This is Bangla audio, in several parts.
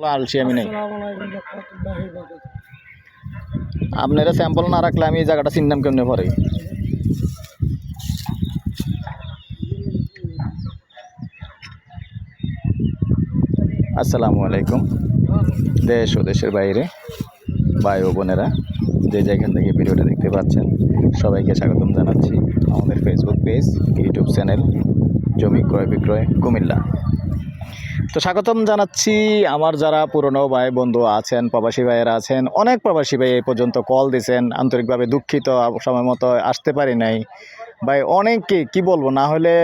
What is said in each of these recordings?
আলছি আমি নেই। আপনারা স্যাম্পল না রাখলে আমি এই জায়গাটা চিনলাম কেমনে পরে আসসালামু আলাইকুম। দেশ ও দেশের বাইরে ভাই ও বোনেরা যে যেখান থেকে ভিডিওটা দেখতে পাচ্ছেন সবাইকে স্বাগতম জানাচ্ছি আমাদের ফেসবুক পেজ ইউটিউব চ্যানেল জমি ক্রয় বিক্রয় কুমিল্লা। তো স্বাগতম জানাচ্ছি আমার যারা পুরনো ভাই বন্ধু আছেন, প্রবাসী ভাইয়েরা আছেন, অনেক প্রবাসী ভাই এই পর্যন্ত কল দিয়েছেন আন্তরিকভাবে দুঃখিত, সময় মতো আসতে পারি নাই। ভাই, অনেকে কি বলব, না হলে,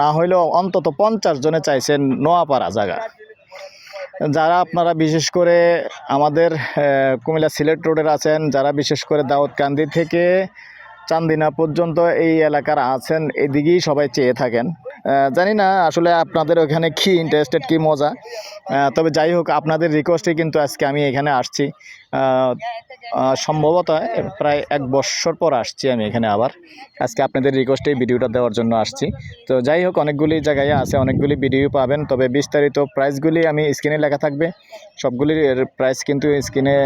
না হইলেও অন্তত পঞ্চাশ জনে চাইছেন নোয়াপাড়া জায়গা। যারা আপনারা বিশেষ করে আমাদের কুমিল্লা সিলেট রোডের আছেন, যারা বিশেষ করে দাউদকান্দি থেকে চান্দিনা পর্যন্ত এই এলাকার আছেন, এদিকেই সবাই চেয়ে থাকেন। জানি না আসলে আপনাদের ওখানে কি ইন্টারেস্টেড কি মজা। তবে যাই হোক, আপনাদের রিকোয়েস্টে কিন্তু আজকে আমি এখানে আসছি। সম্ভবত প্রায় এক বছর পর আসছি আমি এখানে আবার। আজকে আপনাদের রিকোয়েস্টে ভিডিওটা দেওয়ার জন্য আসছি। তো যাই হোক, অনেকগুলি জায়গায় আছে, অনেকগুলি ভিডিও পাবেন। তবে বিস্তারিত প্রাইসগুলি আমি স্ক্রিনে লেখা থাকবে। সবগুলির প্রাইস কিন্তু স্ক্রিনে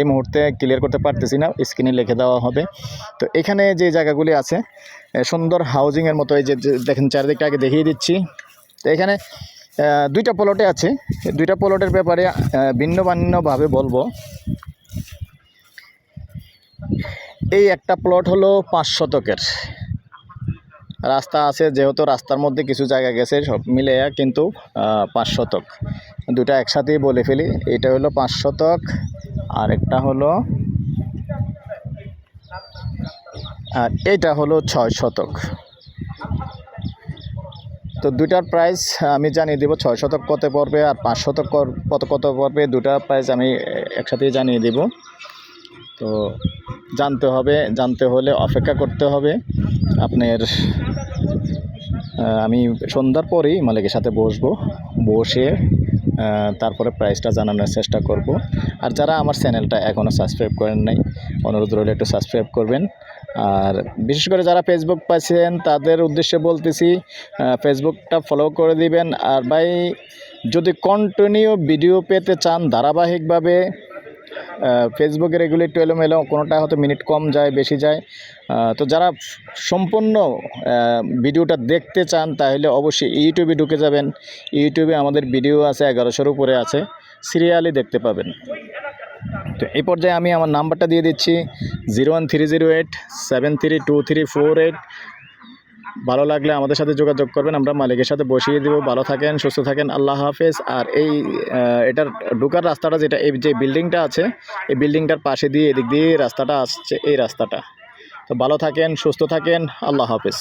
এই মুহূর্তে ক্লিয়ার করতে পারতেছি না। স্ক্রিনে লিখে দেওয়া হবে। তো এখানে যে জায়গাগুলি আছে সুন্দর হাউজিংয়ের মতো এই যে দেখেন চারিদিকটা আগে দেখিয়ে দিচ্ছি। তো এখানে দুইটা প্লটে আছে। দুইটা প্লটের ব্যাপারে ভিন্ন ভিন্নভাবে বলব। এই একটা প্লট হলো পাঁচ শতকের। রাস্তা আছে, যেহেতু রাস্তার মধ্যে কিছু জায়গা গেছে, সব মিলে কিন্তু পাঁচ শতক। দুটা একসাথেই বলে ফেলি, এটা হলো পাঁচ শতক আর একটা হলো আর এটা হলো ছয় শতক। তো দুটার প্রাইস আমি জানিয়ে দেবো, ছয় শতক কত পড়বে আর পাঁচ শতক কত কত পড়বে দুটার প্রাইস আমি একসাথেই জানিয়ে দেব। তো জানতে হবে, জানতে হলে অপেক্ষা করতে হবে। আপনার আমি সন্ধ্যার পরেই মালিকের সাথে বসবো, বসে তারপরে প্রাইসটা জানানোর চেষ্টা করব। আর যারা আমার চ্যানেলটা এখনও সাবস্ক্রাইব করেন নাই, অনুরোধ রইলে একটু সাবস্ক্রাইব করবেন। আর বিশেষ করে যারা ফেসবুক পাচ্ছেন তাদের উদ্দেশ্যে বলতেছি ফেসবুকটা ফলো করে দিবেন। আর ভাই, যদি কন্টিনিউ ভিডিও পেতে চান ধারাবাহিকভাবে ফেসবুকে রেগুলি একটু এলোমেলো, কোনোটা হয়তো মিনিট কম যায়, বেশি যায়। তো যারা সম্পূর্ণ ভিডিওটা দেখতে চান, তাহলে অবশ্যই ইউটিউবে ঢুকে যাবেন। ইউটিউবে আমাদের ভিডিও আছে, এগারোশোর উপরে আছে। সিরিয়ালি দেখতে পাবেন। তো এই পর্যায়ে আমি আমার নাম্বারটা দিয়ে দিচ্ছি zero one three zero eight, seven three two three four eight. ভালো লাগলে আমাদের সাথে যোগাযোগ করবেন, আমরা মালিকের সাথে বসিয়ে দেবো। ভালো থাকেন, সুস্থ থাকেন, আল্লাহ হাফেজ। আর এই এটার ঢোকার রাস্তাটা যেটা, এই যে বিল্ডিংটা আছে, এই বিল্ডিংটার পাশে দিয়ে, এদিক দিয়ে রাস্তাটা আসছে, এই রাস্তাটা। তো ভালো থাকেন, সুস্থ থাকেন, আল্লাহ হাফেজ।